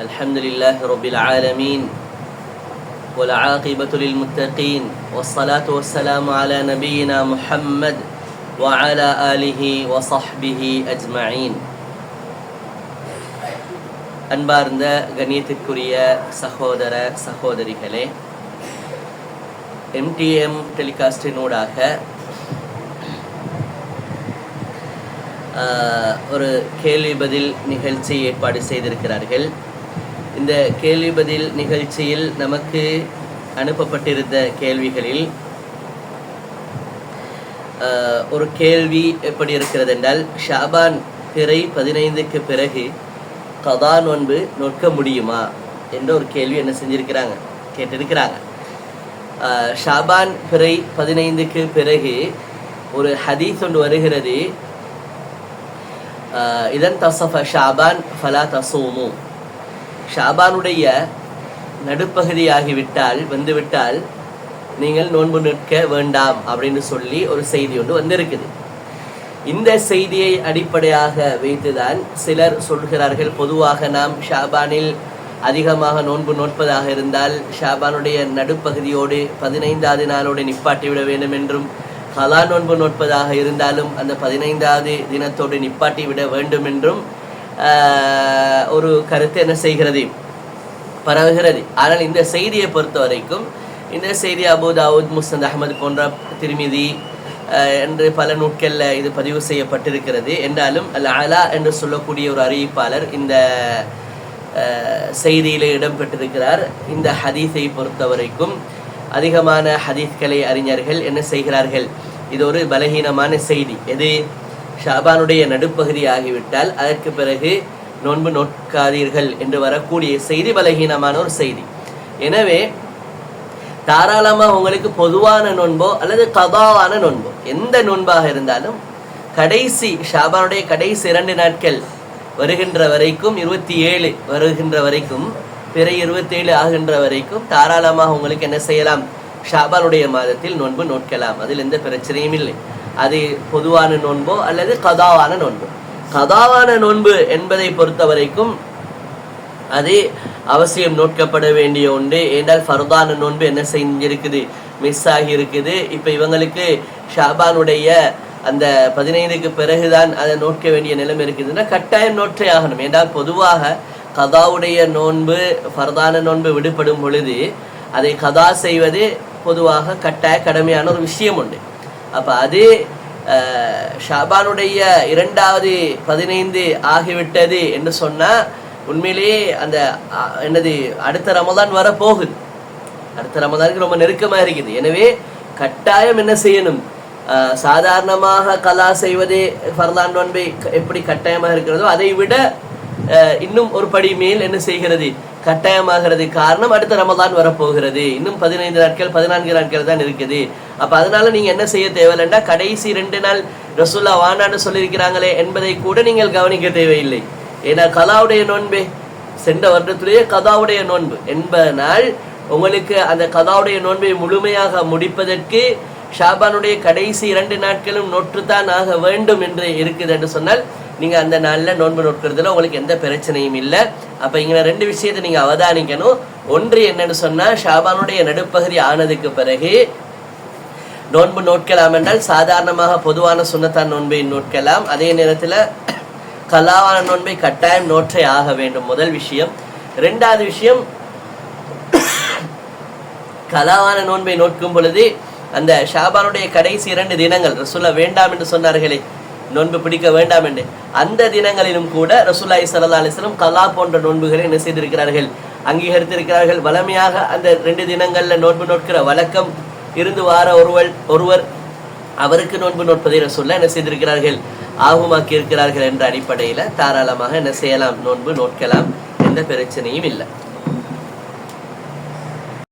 الحمد لله رب العالمين والعاقبة للمتقين والصلاة والسلام على نبينا محمد وعلى آله وصحبه أجمعين அன்பார்ந்த கண்ணியத்திற்குரிய சகோதர சகோதரிகளே எம்டிஎம் டெலிகாஸ்டினூடாக ஆஹ், ஒரு கேள்வி பதில் நிகழ்ச்சி ஏற்பாடு செய்திருக்கிறார்கள் இந்த கேள்வி பதில் நிகழ்ச்சியில் நமக்கு அனுப்பப்பட்டிருந்த கேள்விகளில் ஒரு கேள்வி எப்படி இருக்கிறது என்றால் ஷாபான் பிறை பதினைந்துக்கு பிறகு கதா நோன்பு நோக்க முடியுமா என்ற ஒரு கேள்வி என்ன செஞ்சிருக்கிறாங்க கேட்டிருக்கிறாங்க. ஷாபான் பிறை பதினைந்துக்கு பிறகு ஒரு ஹதீஸ் ஒன்று வருகிறது. இதன் தசஃப ஷாபான் ஃபலா தசூமு. ஷாபானுடைய நடுப்பகுதியாகிவிட்டால் வந்துவிட்டால் நீங்கள் நோன்பு நிற்க வேண்டாம் அப்படின்னு சொல்லி ஒரு செய்தி ஒன்று வந்திருக்குது. இந்த செய்தியை அடிப்படையாக வைத்துதான் சிலர் சொல்கிறார்கள். பொதுவாக நாம் ஷாபானில் அதிகமாக நோன்பு நோட்பதாக இருந்தால் ஷாபானுடைய நடுப்பகுதியோடு பதினைந்தாவது நாளோடு நிப்பாட்டி விட வேண்டும் என்றும் ஹலா நோன்பு நோட்பதாக இருந்தாலும் அந்த பதினைந்தாவது தினத்தோடு நிப்பாட்டி விட வேண்டும் என்றும் ஒரு கருத்து என்ன செய்கிறது? பரவுகிறது. ஆனால் இந்த செய்தியை பொறுத்த வரைக்கும் இந்த செய்தி அபு தாவூத் முஸ்தந்த் அஹமது போன்ற திருமிதி என்று பல நூட்களில் இது பதிவு செய்யப்பட்டிருக்கிறது. என்றாலும் அல் அலா என்று சொல்லக்கூடிய ஒரு அறிவிப்பாளர் இந்த செய்தியில் இடம்பெற்றிருக்கிறார். இந்த ஹதீஸை பொறுத்த வரைக்கும் அதிகமான ஹதீஸ்களை அறிஞர்கள் என்ன செய்கிறார்கள்? இது ஒரு பலகீனமான செய்தி. எது? ஷாபானுடைய நடுப்பகுதி ஆகிவிட்டால் அதற்கு பிறகு நோன்பு நோட்காதீர்கள் என்று வரக்கூடிய செய்தி பலகீனமான ஒரு செய்தி. எனவே தாராளமாக உங்களுக்கு பொதுவான நோன்போ அல்லது கபாவான நோன்போ எந்த நோன்பாக இருந்தாலும் கடைசி ஷாபானுடைய கடைசி இரண்டு நாட்கள் வருகின்ற வரைக்கும் இருபத்தி ஏழு வருகின்ற வரைக்கும் பிற இருபத்தி ஏழு ஆகின்ற வரைக்கும் தாராளமாக உங்களுக்கு என்ன செய்யலாம்? ஷாபானுடைய மாதத்தில் நோன்பு நோட்கலாம் அதில் எந்த பிரச்சனையும் இல்லை. அது பொதுவான நோன்போ அல்லது கதாவான நோன்போ. கதாவான நோன்பு என்பதை பொறுத்த வரைக்கும் அது அவசியம் நோட்கப்பட வேண்டிய ஒன்று. என்றால் ஃபர்தான நோன்பு என்ன செஞ்சிருக்குது? மிஸ் ஆகி இருக்குது இப்போ இவங்களுக்கு ஷாபானுடைய அந்த பதினைந்துக்கு பிறகுதான் அதை நோட்க வேண்டிய நிலைமை இருக்குதுன்னா கட்டாயம் நோற்றே ஆகணும். என்றால் பொதுவாக கதாவுடைய நோன்பு ஃபர்தான நோன்பு விடுபடும் பொழுது அதை கதா செய்வது பொதுவாக கட்டாய கடமையான ஒரு விஷயம் உண்டு. அப்போ அது ஷாபானுடைய இரண்டாவது பதினைந்து ஆகிவிட்டது என்று சொன்னால் உண்மையிலேயே அந்த என்னது அடுத்த ரமதான் வர போகுது அடுத்த ரமதானுக்கு ரொம்ப நெருக்கமாக இருக்குது. எனவே கட்டாயம் என்ன செய்யணும்? சாதாரணமாக கலா செய்வதே ஃபர்தான் நோன்பை க- எப்படி கட்டாயமாக இருக்கிறதோ அதை விட இன்னும் ஒரு படி மேல் என்ன செய்கிறது? கட்டாயமாகிறது காரணம் அடுத்த ரமதான் வரப்போகிறது. இன்னும் பதினைந்து நாட்கள் பதினான்கு நாட்கள் தான் இருக்குது. அப்ப அதனால நீங்க என்ன செய்ய தேவையில்லைண்டா கடைசி ரெண்டு நாள் ரசூல்லா வானான்னு சொல்லியிருக்கிறாங்களே என்பதை கூட நீங்கள் கவனிக்க தேவையில்லை. ஏன்னா கலாவுடைய நோன்பே சென்ற வருடத்திலேயே கதாவுடைய நோன்பு என்பதனால் உங்களுக்கு அந்த கதாவுடைய நோன்பை முழுமையாக முடிப்பதற்கு ஷாபானுடைய கடைசி இரண்டு நாட்களும் நொற்றுத்தான் ஆக வேண்டும் என்று இருக்குது என்று சொன்னால் நீங்க அந்த நாள்ல நோன்பு நோட்கிறதுல உங்களுக்கு எந்த பிரச்சனையும் இல்லை. அப்ப இங்க ரெண்டு விஷயத்தை நீங்க அவதானிக்கணும். ஒன்று என்னன்னு சொன்னா ஷாபானுடைய நடுப்பகுதி ஆனதுக்கு பிறகு நோன்பு நோட்கலாம் என்றால் சாதாரணமாக பொதுவான சுண்ணத்தான் நோன்பை நோட்கலாம். அதே நேரத்துல கலாவான நோன்பை கட்டாயம் நோற்றே ஆக வேண்டும். முதல் விஷயம். ரெண்டாவது விஷயம் கலாவான நோன்பை நோட்கும் பொழுது அந்த ஷாபானுடைய கடைசி இரண்டு தினங்கள் சொல்ல வேண்டாம் என்று சொன்னார்களே நோன்பு பிடிக்க வேண்டாம் என்று. அந்த தினங்களிலும் கூட ரசூல்லாய் சல்லா அலிஸ்லம் கலா போன்ற நோன்புகளை என்ன செய்திருக்கிறார்கள் அங்கீகரித்திருக்கிறார்கள். வளமையாக அந்த ரெண்டு தினங்கள்ல நோன்பு நோட்கிற வழக்கம் இருந்து வார ஒருவர் ஒருவர் அவருக்கு நோன்பு நோட்பதை ரசூல்லா என்ன செய்திருக்கிறார்கள் ஆகுமாக்கி இருக்கிறார்கள் என்ற அடிப்படையில தாராளமாக என்ன செய்யலாம் நோன்பு நோட்கலாம். எந்த பிரச்சனையும் இல்லை.